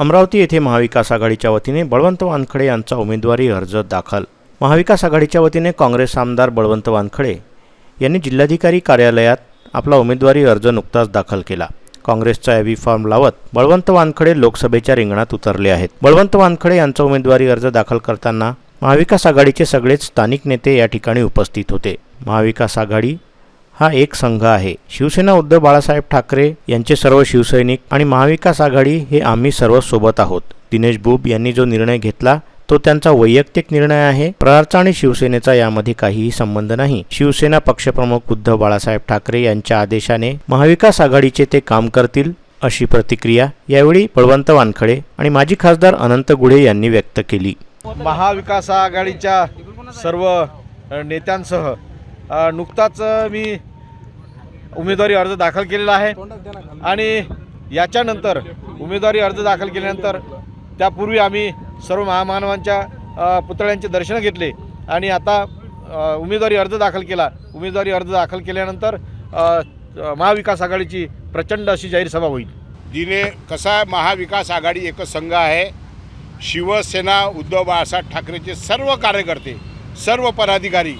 अमरावती येथे महाविकास आघाडीच्या वतीने बळवंत वानखडे यांचा उमेदवारी अर्ज दाखल. महाविकास आघाडीच्या वतीने काँग्रेस आमदार बळवंत वानखडे यांनी जिल्हाधिकारी कार्यालयात आपला उमेदवारी अर्ज नुकताच दाखल केला. काँग्रेसचा एव्ही फॉर्म लावत बळवंत वानखडे लोकसभेच्या रिंगणात उतरले आहेत. बळवंत वानखडे यांचा उमेदवारी अर्ज दाखल करताना महाविकास आघाडीचे सगळेच स्थानिक नेते या ठिकाणी उपस्थित होते. महाविकास आघाडी हा एक संघ आहे. शिवसेना उद्धव बाळासाहेब ठाकरे यांचे सर्व शिवसैनिक आणि महाविकास आघाडी हे आम्ही सर्व सोबत आहोत. दिनेश बुब यांनी जो निर्णय घेतला तो त्यांचा वैयक्तिक निर्णय आहे. प्रहारचा आणि शिवसेनेचा यामध्ये काहीही संबंध नाही. शिवसेना पक्षप्रमुख उद्धव बाळासाहेब ठाकरे यांच्या आदेशाने महाविकास आघाडीचे ते काम करतील अशी प्रतिक्रिया यावेळी बळवंत वानखडे आणि माजी खासदार अनंत गुढे यांनी व्यक्त केली. महाविकास आघाडीच्या सर्व नेत्यांसह नुकताच मी उमेदवारी अर्ज दाखल केलेला आहे. आणि याच्यानंतर उमेदवारी अर्ज दाखल केल्यानंतर त्यापूर्वी आम्ही सर्व महामानवांच्या पुतळ्यांचे दर्शन घेतले. आणि आता उमेदवारी अर्ज दाखल केला. उमेदवारी अर्ज दाखल केल्यानंतर महाविकास आघाडीची प्रचंड अशी जाहीर सभा होईल. दिने कसा महाविकास आघाडी एकच संघ आहे. शिवसेना उद्धव बाळासाहेब ठाकरेचे सर्व कार्यकर्ते सर्व पदाधिकारी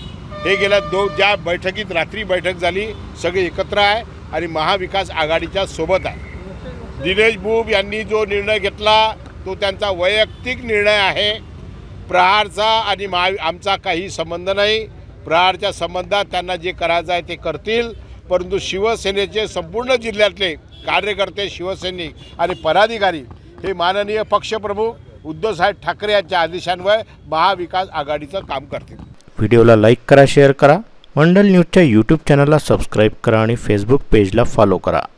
हे गेल्या दो ज्या बैठकीत रात्री बैठक झाली सगळे एकत्र आहे आणि महाविकास आघाडीच्या सोबत आहे. दिनेश बुब यांनी जो निर्णय घेतला तो त्यांचा वैयक्तिक निर्णय आहे. प्रहारचा आणि महा आमचा काही संबंध नाही. प्रहारच्या संबंधात त्यांना जे करायचं आहे ते करतील. परंतु शिवसेनेचे संपूर्ण जिल्ह्यातले कार्यकर्ते शिवसैनिक आणि पदाधिकारी हे माननीय पक्षप्रमुख उद्धवसाहेब ठाकरे यांच्या आदेशांवर महाविकास आघाडीचं काम करतील. व्हिडिओला लाईक करा शेअर करा. मंडल न्यूजच्या यूट्यूब चॅनलला सबस्क्राईब करा आणि फेसबुक पेजला फॉलो करा.